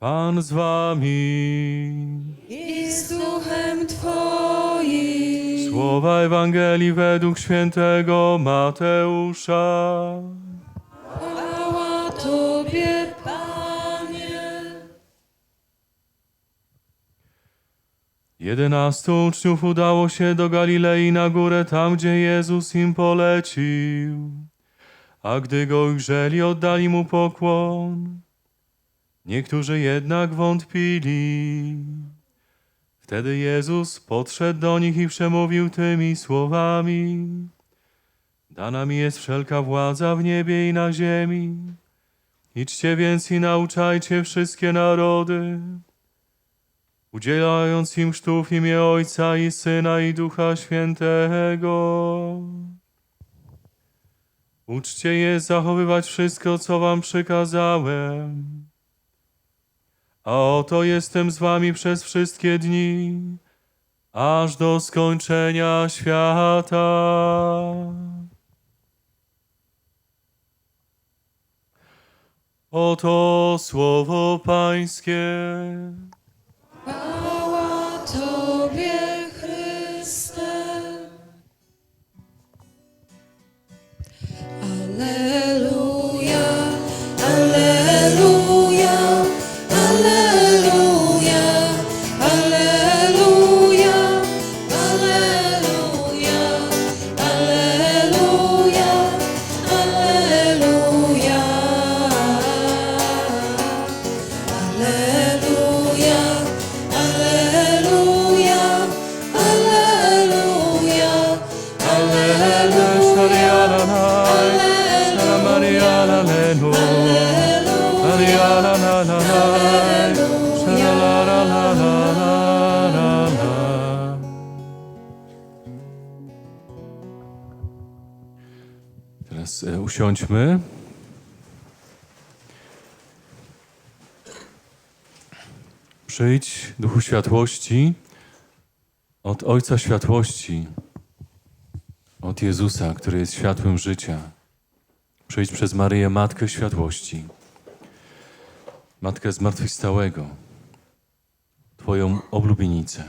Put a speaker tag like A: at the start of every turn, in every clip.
A: Pan z wami.
B: i z duchem Twoim.
A: Słowa Ewangelii według świętego Mateusza.
B: Chwała Tobie, Panie.
A: Jedenastu uczniów udało się do Galilei na górę, tam gdzie Jezus im polecił. A gdy go ujrzeli, oddali mu pokłon. Niektórzy jednak wątpili. Wtedy Jezus podszedł do nich i przemówił tymi słowami. Dana mi jest wszelka władza w niebie i na ziemi. Idźcie więc i nauczajcie wszystkie narody udzielając im chrztu w imię Ojca i Syna i Ducha Świętego. Uczcie je zachowywać wszystko, co wam przykazałem. A oto jestem z wami przez wszystkie dni, aż do skończenia świata. Oto słowo Pańskie. Światłości, od Ojca Światłości, od Jezusa, który jest światłem życia. Przyjdź przez Maryję, Matkę Światłości, Matkę Zmartwychwstałego, Twoją oblubienicę.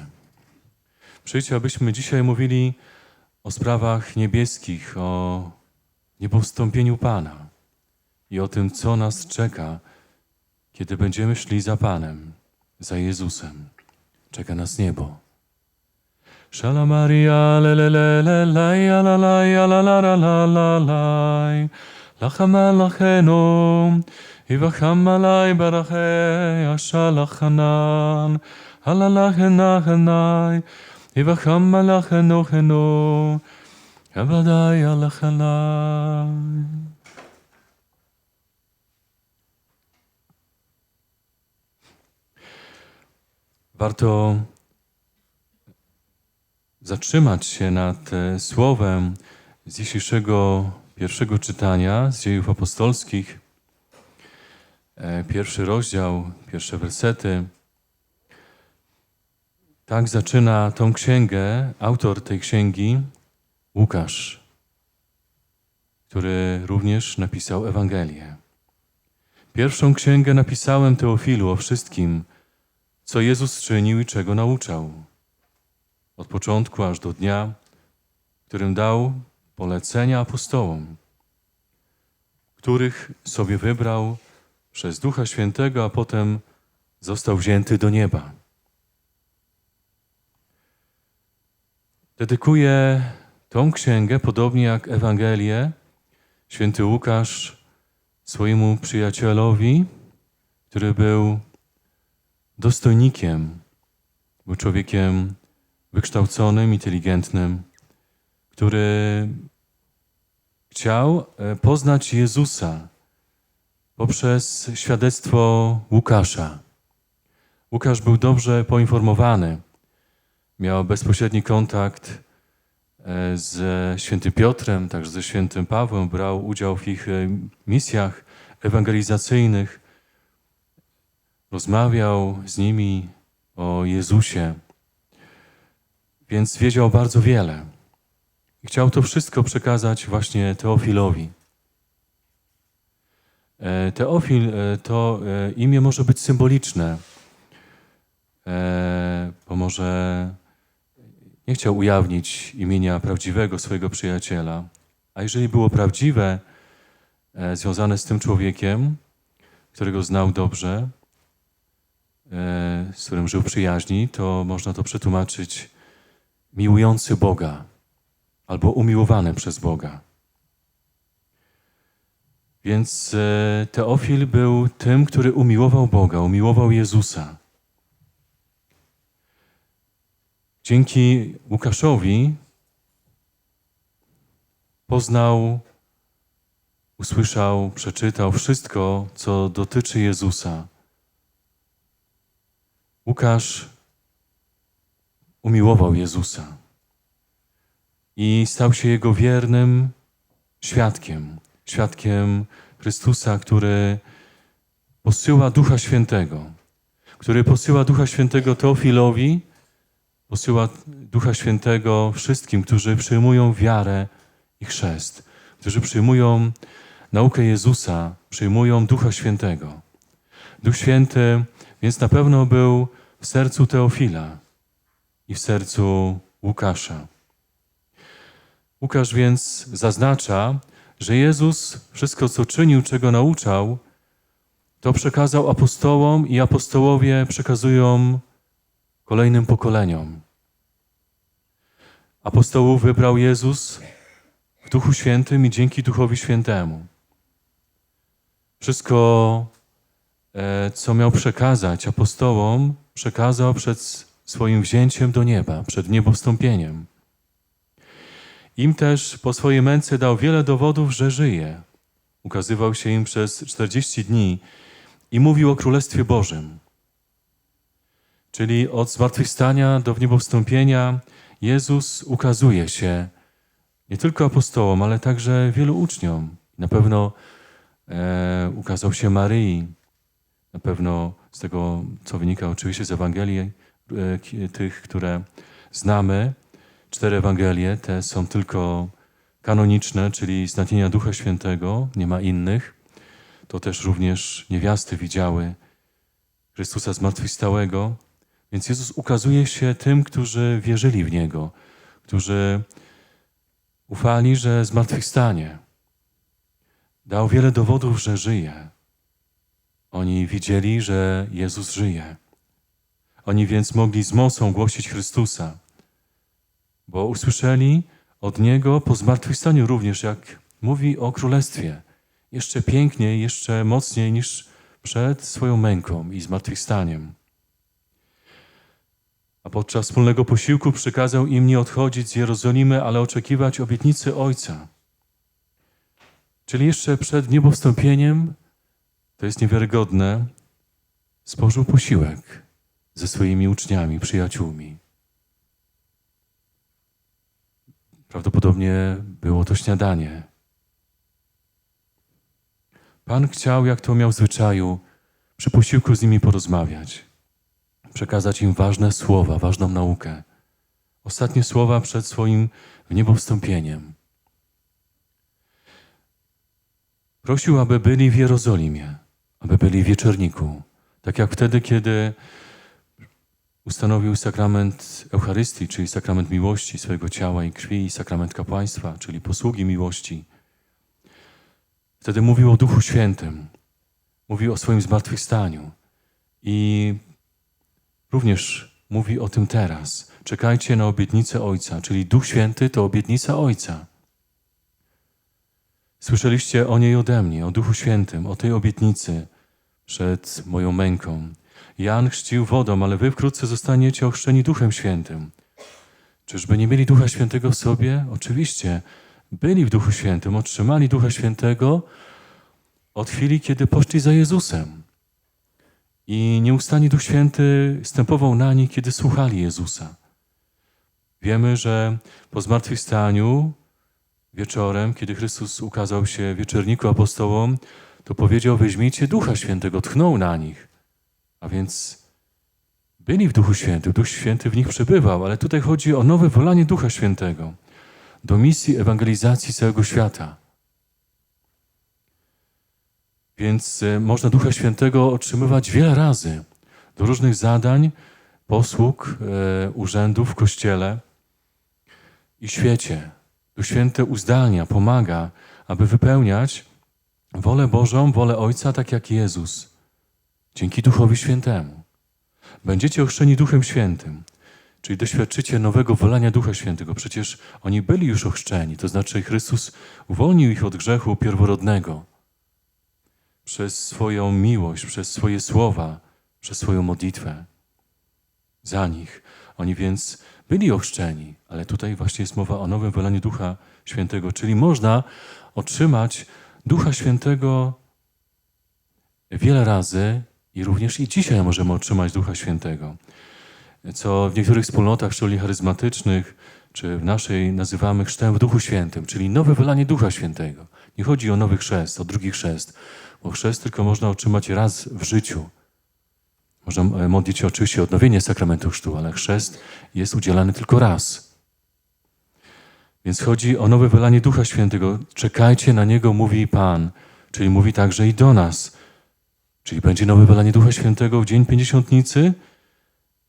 A: Przyjdź, abyśmy dzisiaj mówili o sprawach niebieskich, o niepowstąpieniu Pana i o tym, co nas czeka, kiedy będziemy szli za Panem, za Jezusem. Czeka nas niebo. Shala Maria, le le le le le, ja la la, ja la la la la Warto zatrzymać się nad e, słowem z dzisiejszego pierwszego czytania z dziejów apostolskich. E, Pierwszy rozdział, pierwsze wersety. Tak zaczyna tą księgę autor tej księgi, Łukasz, który również napisał Ewangelię. Pierwszą księgę napisałem Teofilu o wszystkim, co Jezus czynił i czego nauczał. Od początku aż do dnia, którym dał polecenia apostołom, których sobie wybrał przez Ducha Świętego, a potem został wzięty do nieba. Dedykuję tą księgę, podobnie jak Ewangelię, święty Łukasz swojemu przyjacielowi, który był dostojnikiem, był człowiekiem wykształconym, inteligentnym, który chciał e, poznać Jezusa poprzez świadectwo Łukasza. Łukasz był dobrze poinformowany, miał bezpośredni kontakt ze świętym Piotrem, także ze świętym Pawłem, brał udział w ich e, misjach ewangelizacyjnych, rozmawiał z nimi o Jezusie, więc wiedział bardzo wiele. I chciał to wszystko przekazać właśnie Teofilowi. E, Teofil e, to e, imię może być symboliczne, bo może nie chciał ujawnić imienia prawdziwego swojego przyjaciela, a jeżeli było prawdziwe, związane z tym człowiekiem, którego znał dobrze, z którym żył w przyjaźni, to można to przetłumaczyć miłujący Boga albo umiłowany przez Boga. Więc e, Teofil był tym, który umiłował Boga, umiłował Jezusa. Dzięki Łukaszowi poznał, usłyszał, przeczytał wszystko, co dotyczy Jezusa. Łukasz umiłował Jezusa i stał się jego wiernym świadkiem, świadkiem Chrystusa, który posyła Ducha Świętego, który posyła Ducha Świętego Teofilowi, posyła Ducha Świętego wszystkim, którzy przyjmują wiarę i chrzest, którzy przyjmują naukę Jezusa, przyjmują Ducha Świętego. Duch Święty więc na pewno był w sercu Teofila i w sercu Łukasza. Łukasz więc zaznacza, że Jezus wszystko, co czynił, czego nauczał, to przekazał apostołom i apostołowie przekazują kolejnym pokoleniom. Apostołów wybrał Jezus w Duchu Świętym i dzięki Duchowi Świętemu. Wszystko, co miał przekazać apostołom, przekazał przed swoim wzięciem do nieba, przed niebowstąpieniem. Im też po swojej męce dał wiele dowodów, że żyje. Ukazywał się im przez 40 dni i mówił o Królestwie Bożym. Czyli od zmartwychwstania do wniebowstąpienia Jezus ukazuje się nie tylko apostołom, ale także wielu uczniom. Na pewno e, ukazał się Maryi. Na pewno z tego, co wynika oczywiście z Ewangelii, e, tych, które znamy, cztery Ewangelie, te są tylko kanoniczne, czyli z natchnienia Ducha Świętego, nie ma innych. To też również niewiasty widziały Chrystusa zmartwychwstałego. Więc Jezus ukazuje się tym, którzy wierzyli w Niego, którzy ufali, że zmartwychwstanie. Dał wiele dowodów, że żyje. Oni widzieli, że Jezus żyje. Oni więc mogli z mocą głosić Chrystusa, bo usłyszeli od Niego po zmartwychwstaniu również, jak mówi o Królestwie. Jeszcze piękniej, jeszcze mocniej niż przed swoją męką i zmartwychwstaniem. A podczas wspólnego posiłku przykazał im nie odchodzić z Jerozolimy, ale oczekiwać obietnicy Ojca. Czyli jeszcze przed niebowstąpieniem, to jest niewiarygodne, spożył posiłek ze swoimi uczniami, przyjaciółmi. Prawdopodobnie było to śniadanie. Pan chciał, jak to miał w zwyczaju, przy posiłku z nimi porozmawiać, przekazać im ważne słowa, ważną naukę. Ostatnie słowa przed swoim wniebowstąpieniem. Prosił, aby byli w Jerozolimie, aby byli w wieczorniku, tak jak wtedy, kiedy ustanowił sakrament Eucharystii, czyli sakrament miłości swojego ciała i krwi, i sakrament kapłaństwa, czyli posługi miłości. Wtedy mówił o Duchu Świętym, mówił o swoim zmartwychwstaniu i również mówi o tym teraz. Czekajcie na obietnicę Ojca, czyli Duch Święty to obietnica Ojca. Słyszeliście o niej ode mnie, o Duchu Świętym, o tej obietnicy przed moją męką. Jan chrzcił wodą, ale wy wkrótce zostaniecie ochrzczeni Duchem Świętym. Czyżby nie mieli Ducha Świętego w sobie? Oczywiście. Byli w Duchu Świętym, otrzymali Ducha Świętego od chwili, kiedy poszli za Jezusem. I nieustannie Duch Święty stępował na nich, kiedy słuchali Jezusa. Wiemy, że po zmartwychwstaniu wieczorem, kiedy Chrystus ukazał się wieczorniku apostołom, to powiedział: Weźmijcie Ducha Świętego, tchnął na nich. A więc byli w Duchu Świętym, Duch Święty w nich przebywał, ale tutaj chodzi o nowe wolanie Ducha Świętego do misji ewangelizacji całego świata. Więc e, można Ducha Świętego otrzymywać wiele razy do różnych zadań, posług, e, urzędów w Kościele i świecie. Duch Święty uzdalnia, pomaga, aby wypełniać wolę Bożą, wolę Ojca, tak jak Jezus. Dzięki Duchowi Świętemu. Będziecie ochrzczeni Duchem Świętym, czyli doświadczycie nowego wolenia Ducha Świętego. Przecież oni byli już ochrzczeni, to znaczy Chrystus uwolnił ich od grzechu pierworodnego przez swoją miłość, przez swoje słowa, przez swoją modlitwę za nich. Oni więc byli ochrzczeni, ale tutaj właśnie jest mowa o nowym wylaniu Ducha Świętego, czyli można otrzymać Ducha Świętego wiele razy i również i dzisiaj możemy otrzymać Ducha Świętego. Co w niektórych wspólnotach szczególnie charyzmatycznych, czy w naszej nazywamy chrztem w Duchu Świętym, czyli nowe wylanie Ducha Świętego. Nie chodzi o nowy chrzest, o drugi chrzest, bo chrzest tylko można otrzymać raz w życiu. Można e, modlić się oczywiście o odnowienie sakramentu chrztu, ale chrzest jest udzielany tylko raz. Więc chodzi o nowe wylanie Ducha Świętego. Czekajcie na Niego, mówi Pan, czyli mówi także i do nas. Czyli będzie nowe wylanie Ducha Świętego w Dzień Pięćdziesiątnicy?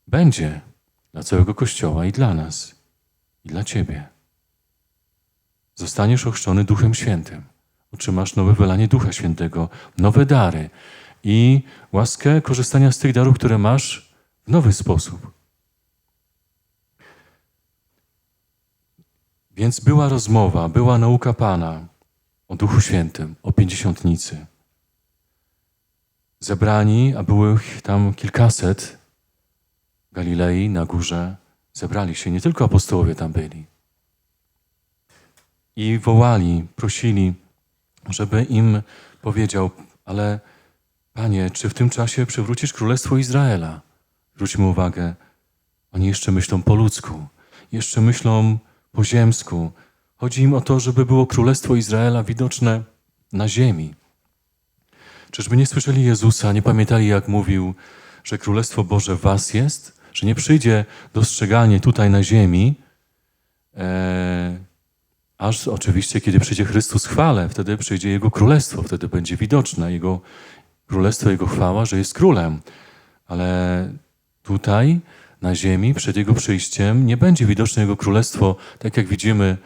A: Będzie. Dla całego Kościoła i dla nas. I dla Ciebie. Zostaniesz ochrzczony Duchem Świętym. Otrzymasz nowe wylanie Ducha Świętego, nowe dary i łaskę korzystania z tych darów, które masz w nowy sposób. Więc była rozmowa, była nauka Pana o Duchu Świętym, o Pięćdziesiątnicy. Zebrani, a było ich tam kilkaset w Galilei, na górze, zebrali się, nie tylko apostołowie tam byli. I wołali, prosili, żeby im powiedział, ale Panie, czy w tym czasie przywrócisz Królestwo Izraela? Zwróćmy uwagę, oni jeszcze myślą po ludzku, jeszcze myślą po ziemsku. Chodzi im o to, żeby było Królestwo Izraela widoczne na ziemi. Czyżby nie słyszeli Jezusa, nie pamiętali, jak mówił, że Królestwo Boże was jest, że nie przyjdzie dostrzegalnie tutaj na ziemi, e, aż oczywiście, kiedy przyjdzie Chrystus chwale, wtedy przyjdzie Jego Królestwo, wtedy będzie widoczne Jego Królestwo, Jego chwała, że jest Królem. Ale tutaj, na ziemi, przed Jego przyjściem, nie będzie widoczne Jego Królestwo, tak jak widzimy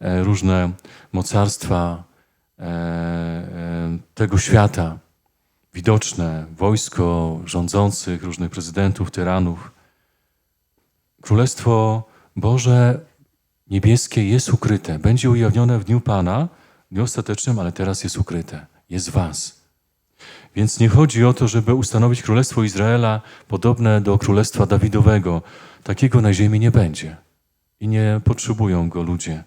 A: e, różne mocarstwa e, e, tego świata, widoczne, wojsko rządzących, różnych prezydentów, tyranów. Królestwo Boże niebieskie jest ukryte, będzie ujawnione w dniu Pana, w dniu ostatecznym, ale teraz jest ukryte, jest w Was. Więc nie chodzi o to, żeby ustanowić Królestwo Izraela podobne do Królestwa Dawidowego. Takiego na ziemi nie będzie. I nie potrzebują go ludzie.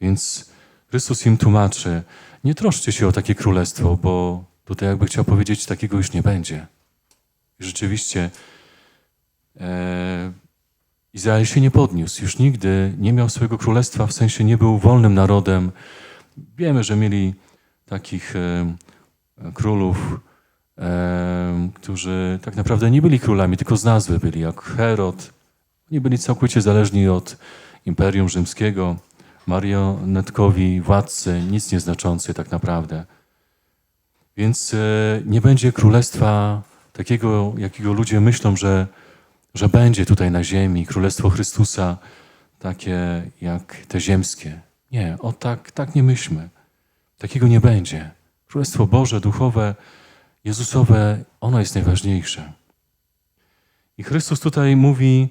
A: Więc Chrystus im tłumaczy, nie troszcie się o takie królestwo, bo tutaj jakby chciał powiedzieć, takiego już nie będzie. I rzeczywiście e, Izrael się nie podniósł, już nigdy nie miał swojego królestwa, w sensie nie był wolnym narodem. Wiemy, że mieli takich e, królów, którzy tak naprawdę nie byli królami, tylko z nazwy byli, jak Herod. Oni byli całkowicie zależni od Imperium Rzymskiego, marionetkowi, władcy, nic nieznaczący tak naprawdę. Więc e, nie będzie królestwa takiego, jakiego ludzie myślą, że, że będzie tutaj na ziemi, królestwo Chrystusa, takie jak te ziemskie. Nie, o tak, tak nie myślmy. Takiego nie będzie. Królestwo Boże, duchowe, Jezusowe, ono jest najważniejsze. I Chrystus tutaj mówi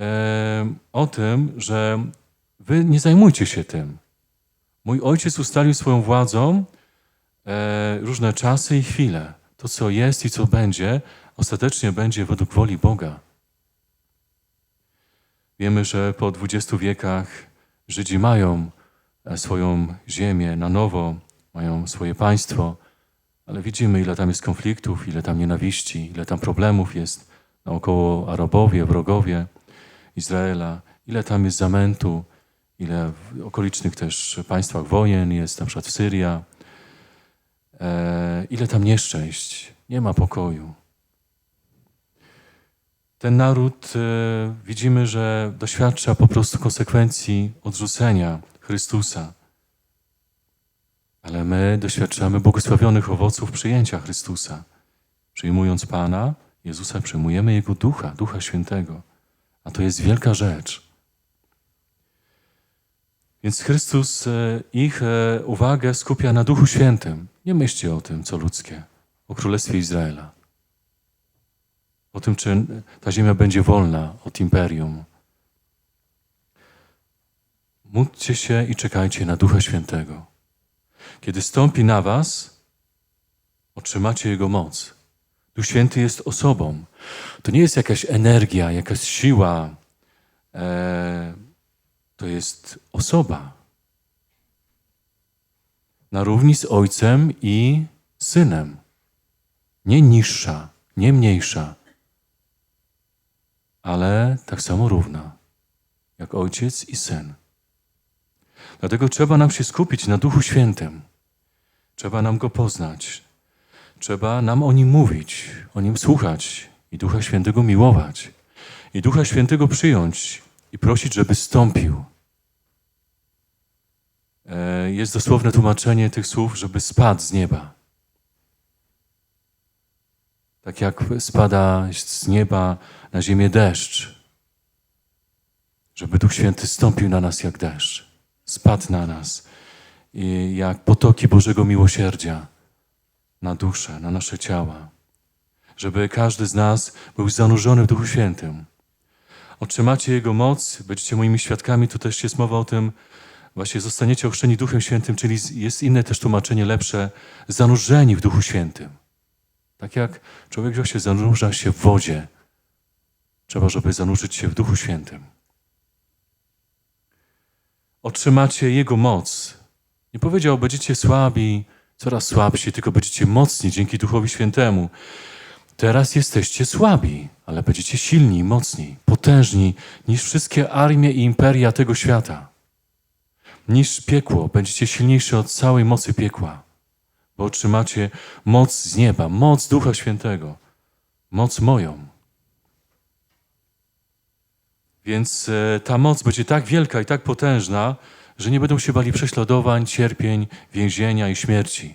A: e, o tym, że wy nie zajmujcie się tym. Mój ojciec ustalił swoją władzą e, różne czasy i chwile. To, co jest i co będzie, ostatecznie będzie według woli Boga. Wiemy, że po dwudziestu wiekach Żydzi mają e, swoją ziemię na nowo, mają swoje państwo, ale widzimy, ile tam jest konfliktów, ile tam nienawiści, ile tam problemów jest naokoło Arabowie, wrogowie Izraela, ile tam jest zamętu, ile w okolicznych też państwach wojen jest, na przykład w Syria, e, ile tam nieszczęść, nie ma pokoju. Ten naród e, widzimy, że doświadcza po prostu konsekwencji odrzucenia Chrystusa. Ale my doświadczamy błogosławionych owoców przyjęcia Chrystusa. Przyjmując Pana, Jezusa, przyjmujemy Jego Ducha, Ducha Świętego. A to jest wielka rzecz. Więc Chrystus e, ich e, uwagę skupia na Duchu Świętym. Nie myślcie o tym, co ludzkie, o Królestwie Izraela. O tym, czy ta ziemia będzie wolna od imperium. Módlcie się i czekajcie na Ducha Świętego. Kiedy stąpi na was, otrzymacie Jego moc. Duch Święty jest osobą. To nie jest jakaś energia, jakaś siła. E, to jest osoba. Na równi z Ojcem i Synem. Nie niższa, nie mniejsza, ale tak samo równa, jak Ojciec i Syn. Dlatego trzeba nam się skupić na Duchu Świętym. Trzeba nam Go poznać. Trzeba nam o Nim mówić, o Nim słuchać i Ducha Świętego miłować. I Ducha Świętego przyjąć i prosić, żeby stąpił. E, Jest dosłowne tłumaczenie tych słów, żeby spadł z nieba. Tak jak spada z nieba na ziemię deszcz, żeby Duch Święty stąpił na nas jak deszcz, spadł na nas jak potoki Bożego miłosierdzia na duszę, na nasze ciała, żeby każdy z nas był zanurzony w Duchu Świętym. Otrzymacie Jego moc, będziecie moimi świadkami, tu też jest mowa o tym, właśnie zostaniecie ochrzczeni Duchem Świętym, czyli jest inne też tłumaczenie lepsze, zanurzeni w Duchu Świętym. Tak jak człowiek właśnie zanurza się w wodzie, trzeba, żeby zanurzyć się w Duchu Świętym. Otrzymacie Jego moc. Nie powiedział, będziecie słabi, coraz słabsi, tylko będziecie mocni dzięki Duchowi Świętemu. Teraz jesteście słabi, ale będziecie silni, mocni, potężni niż wszystkie armie i imperia tego świata. Niż piekło, będziecie silniejsi od całej mocy piekła, bo otrzymacie moc z nieba, moc Ducha Świętego, moc moją. Więc e, ta moc będzie tak wielka i tak potężna, że nie będą się bali prześladowań, cierpień, więzienia i śmierci.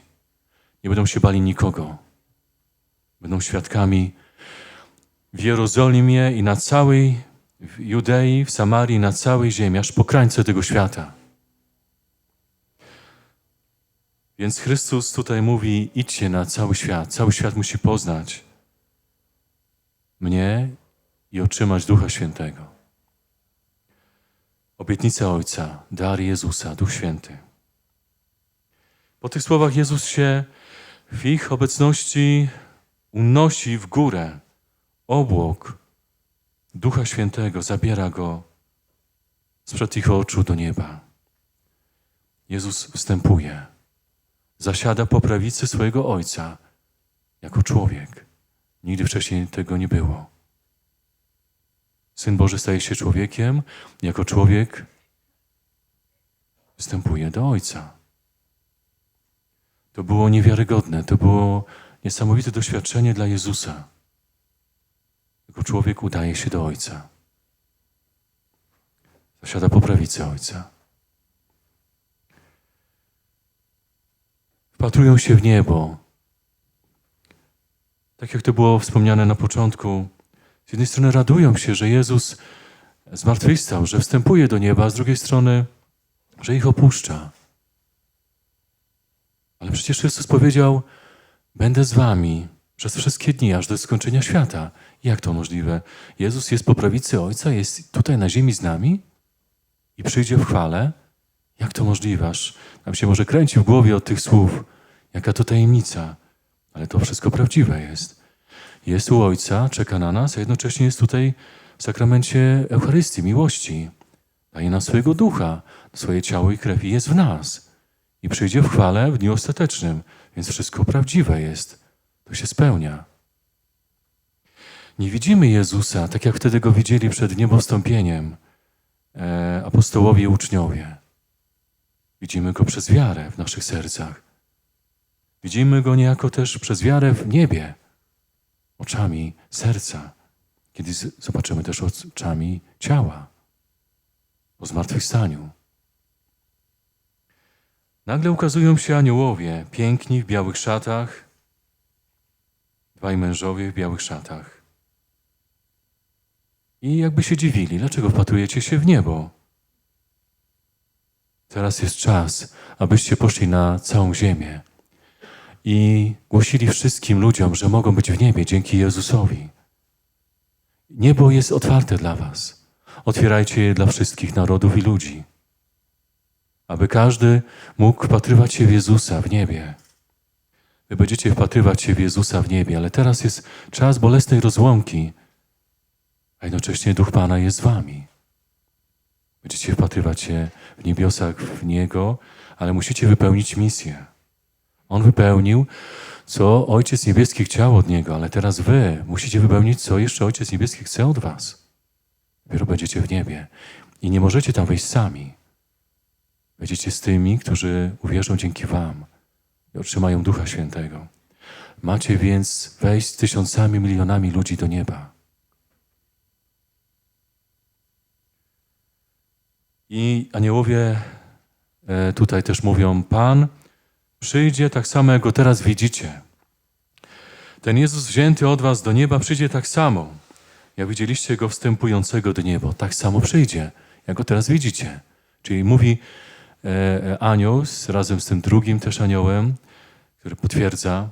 A: Nie będą się bali nikogo. Będą świadkami w Jerozolimie i na całej Judei, w Samarii, na całej ziemi, aż po krańce tego świata. Więc Chrystus tutaj mówi: idźcie na cały świat. Cały świat musi poznać mnie i otrzymać Ducha Świętego. Obietnica Ojca, dar Jezusa, Duch Święty. Po tych słowach Jezus się w ich obecności unosi w górę. Obłok Ducha Świętego zabiera go sprzed ich oczu do nieba. Jezus wstępuje, zasiada po prawicy swojego Ojca jako człowiek. Nigdy wcześniej tego nie było. Syn Boży staje się człowiekiem, jako człowiek wstępuje do Ojca. To było niewiarygodne, to było niesamowite doświadczenie dla Jezusa. Jako człowiek udaje się do Ojca. Zasiada po prawicy Ojca. Wpatrują się w niebo. Tak jak to było wspomniane na początku, z jednej strony radują się, że Jezus zmartwychwstał, że wstępuje do nieba, a z drugiej strony, że ich opuszcza. Ale przecież Chrystus powiedział: Będę z wami przez wszystkie dni, aż do skończenia świata. Jak to możliwe? Jezus jest po prawicy Ojca, jest tutaj na ziemi z nami i przyjdzie w chwale? Jak to możliwe? Aż nam się może kręci w głowie od tych słów. Jaka to tajemnica? Ale to wszystko prawdziwe jest jest u Ojca, czeka na nas, a jednocześnie jest tutaj w sakramencie Eucharystii, miłości. Daje nam swojego ducha, swoje ciało i krew i jest w nas. I przyjdzie w chwale w dniu ostatecznym, więc wszystko prawdziwe jest. To się spełnia. Nie widzimy Jezusa, tak jak wtedy go widzieli przed niebostąpieniem e, apostołowie i uczniowie. Widzimy go przez wiarę w naszych sercach. Widzimy go niejako też przez wiarę w niebie oczami serca, kiedy zobaczymy też oczami ciała po zmartwychwstaniu. Nagle ukazują się aniołowie, piękni w białych szatach, dwaj mężowie w białych szatach. I jakby się dziwili, dlaczego wpatrujecie się w niebo? Teraz jest czas, abyście poszli na całą ziemię i głosili wszystkim ludziom, że mogą być w niebie dzięki Jezusowi. Niebo jest otwarte dla Was. Otwierajcie je dla wszystkich narodów i ludzi, aby każdy mógł wpatrywać się w Jezusa w niebie. Wy będziecie wpatrywać się w Jezusa w niebie, ale teraz jest czas bolesnej rozłąki, a jednocześnie Duch Pana jest z Wami. Będziecie wpatrywać się w niebiosach w Niego, ale musicie wypełnić misję. On wypełnił, co Ojciec Niebieski chciał od Niego, ale teraz Wy musicie wypełnić, co jeszcze Ojciec Niebieski chce od Was. Dopiero będziecie w niebie i nie możecie tam wejść sami. Będziecie z tymi, którzy uwierzą dzięki Wam i otrzymają Ducha Świętego. Macie więc wejść z tysiącami, milionami ludzi do nieba. I aniołowie e, tutaj też mówią: Pan przyjdzie tak samo, jak go teraz widzicie. Ten Jezus wzięty od was do nieba przyjdzie tak samo, jak widzieliście go wstępującego do nieba. Tak samo przyjdzie, jak go teraz widzicie. Czyli mówi e, e, anioł z, razem z tym drugim też aniołem, który potwierdza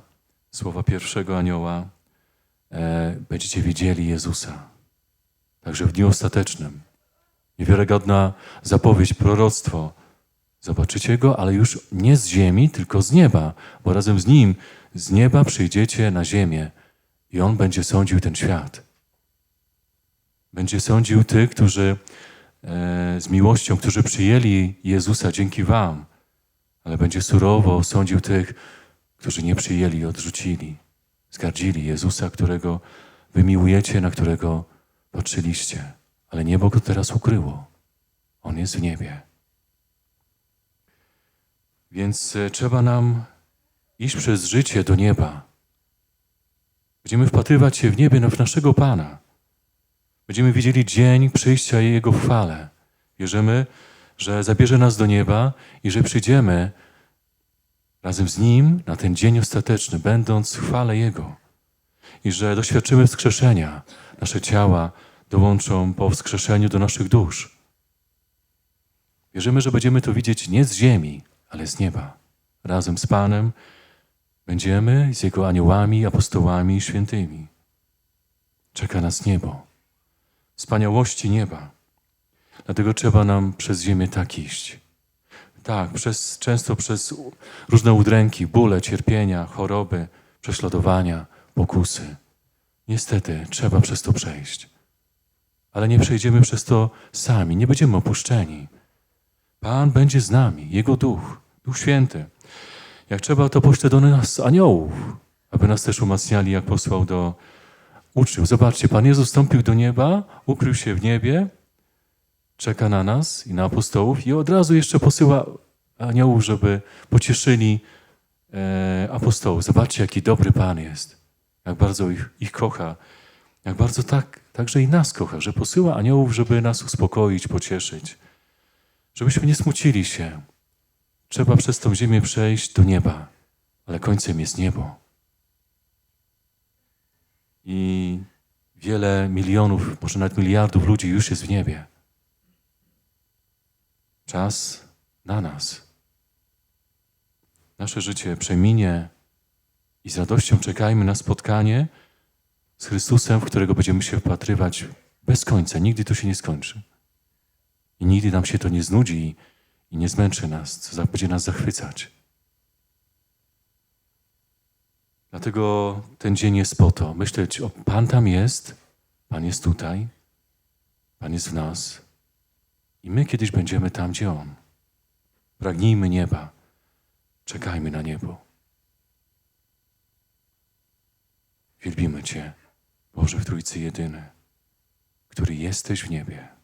A: słowa pierwszego anioła. E, będziecie widzieli Jezusa. Także w dniu ostatecznym. Niewiarygodna zapowiedź, proroctwo. Zobaczycie go, ale już nie z ziemi, tylko z nieba, bo razem z nim z nieba przyjdziecie na ziemię i on będzie sądził ten świat. Będzie sądził tych, którzy e, z miłością, którzy przyjęli Jezusa dzięki Wam, ale będzie surowo sądził tych, którzy nie przyjęli odrzucili, zgardzili Jezusa, którego Wy miłujecie, na którego patrzyliście. Ale niebo go teraz ukryło. On jest w niebie. Więc e, trzeba nam iść przez życie do nieba. Będziemy wpatrywać się w niebie w naszego Pana. Będziemy widzieli dzień przyjścia Jego chwale. Wierzymy, że zabierze nas do nieba i że przyjdziemy razem z Nim na ten dzień ostateczny, będąc w chwale Jego. I że doświadczymy wskrzeszenia. Nasze ciała dołączą po wskrzeszeniu do naszych dusz. Wierzymy, że będziemy to widzieć nie z ziemi, ale z nieba. Razem z Panem będziemy z Jego aniołami, apostołami i świętymi. Czeka nas niebo, wspaniałości nieba. Dlatego trzeba nam przez ziemię tak iść. Tak, przez, często przez różne udręki, bóle, cierpienia, choroby, prześladowania, pokusy. Niestety, trzeba przez to przejść. Ale nie przejdziemy przez to sami, nie będziemy opuszczeni. Pan będzie z nami, Jego Duch, Duch Święty. Jak trzeba, to pośle do nas aniołów, aby nas też umacniali, jak posłał do uczniów. Zobaczcie, Pan Jezus wstąpił do nieba, ukrył się w niebie, czeka na nas i na apostołów i od razu jeszcze posyła aniołów, żeby pocieszyli e, apostołów. Zobaczcie, jaki dobry Pan jest, jak bardzo ich, ich kocha, jak bardzo tak, także i nas kocha, że posyła aniołów, żeby nas uspokoić, pocieszyć, żebyśmy nie smucili się. Trzeba przez tą ziemię przejść do nieba, ale końcem jest niebo. I wiele milionów, może nawet miliardów ludzi już jest w niebie. Czas na nas. Nasze życie przeminie i z radością czekajmy na spotkanie z Chrystusem, w którego będziemy się wpatrywać bez końca. Nigdy to się nie skończy. I nigdy nam się to nie znudzi i nie zmęczy nas, co będzie nas zachwycać. Dlatego ten dzień jest po to, myśleć, o Pan tam jest, Pan jest tutaj, Pan jest w nas i my kiedyś będziemy tam, gdzie On. Pragnijmy nieba, czekajmy na niebo. Wielbimy Cię, Boże w Trójcy Jedyny, który jesteś w niebie.